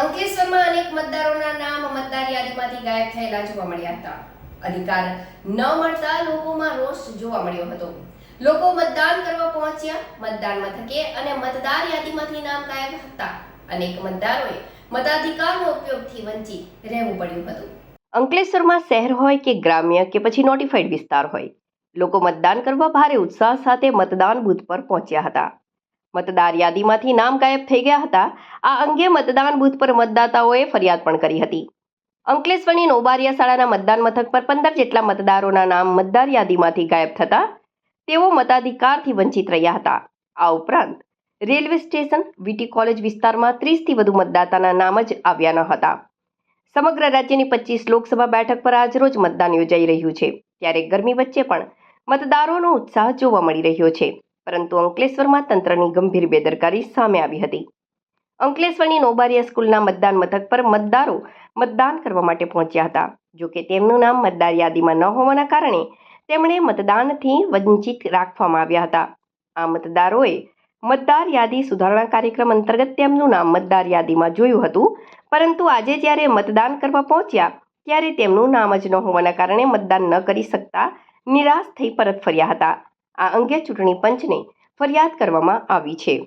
અંકલેશ્વરમાં અનેક મતદારોના નામ મતદાર યાદીમાંથી ગાયબ થયેલા જોવા મળ્યા હતા. અધિકાર ન મળતા લોકોમાં રોષ જોવા મળ્યો હતો. લોકો મતદાન કરવા પહોંચ્યા, મતદાન મથકે અને મતદાર યાદીમાંથી નામ ગાયબ હતા. અનેક મતદારોએ મતાધિકારનો ઉપયોગથી વંચિત રહેવું પડ્યું હતું. અંકલેશ્વરમાં શહેર હોય કે ગ્રામ્ય કે પછી નોટિફાઈડ વિસ્તાર હોય, લોકો મતદાન કરવા ભારે ઉત્સાહ સાથે મતદાન બૂથ પર પહોંચ્યા હતા. મતદાર યાદીમાંથી નામ ગાયબ થઈ ગયા હતા. આ અંગે મતદાન બૂથ પર મતદાતાઓએ ફરિયાદ પણ કરી હતી. અંકલેશ્વરની નોબારિયા શાળાના મતદાન મથક પર પંદર જેટલા મતદારોના નામ મતદાર યાદીમાંથી ગાયબ થતા તેઓ મતાધિકારથી વંચિત રહ્યા હતા. આ ઉપરાંત રેલવે સ્ટેશન, વીટી કોલેજ વિસ્તારમાં ત્રીસથી વધુ મતદાતાના નામ જ આવ્યા ન હતા. સમગ્ર રાજ્યની પચીસ લોકસભા બેઠક પર આજરોજ મતદાન યોજાઈ રહ્યું છે. ત્યારે ગરમી વચ્ચે પણ મતદારોનો ઉત્સાહ જોવા મળી રહ્યો છે. પરંતુ અંકલેશ્વરમાં તંત્રની ગંભીર બેદરકારી સામે આવી હતી. અંકલેશ્વરની નોબારિયા સ્કૂલના મતદાન મથક પર મતદારો મતદાન કરવા માટે પહોંચ્યા હતા. જો કે તેમનું નામ મતદાર યાદીમાં ન હોવાના કારણે તેમણે મતદાનથી વંચિત રાખવામાં આવ્યા હતા. આ મતદારોએ મતદાર યાદી સુધારણા કાર્યક્રમ અંતર્ગત તેમનું નામ મતદાર યાદીમાં જોયું હતું, પરંતુ આજે જ્યારે મતદાન કરવા પહોંચ્યા, ત્યારે તેમનું નામ જ ન હોવાના કારણે મતદાન ન કરી શકતા નિરાશ થઈ પરત ફર્યા હતા. આ અંગે ચૂંટણી પંચને ફરિયાદ કરવામાં આવી છે.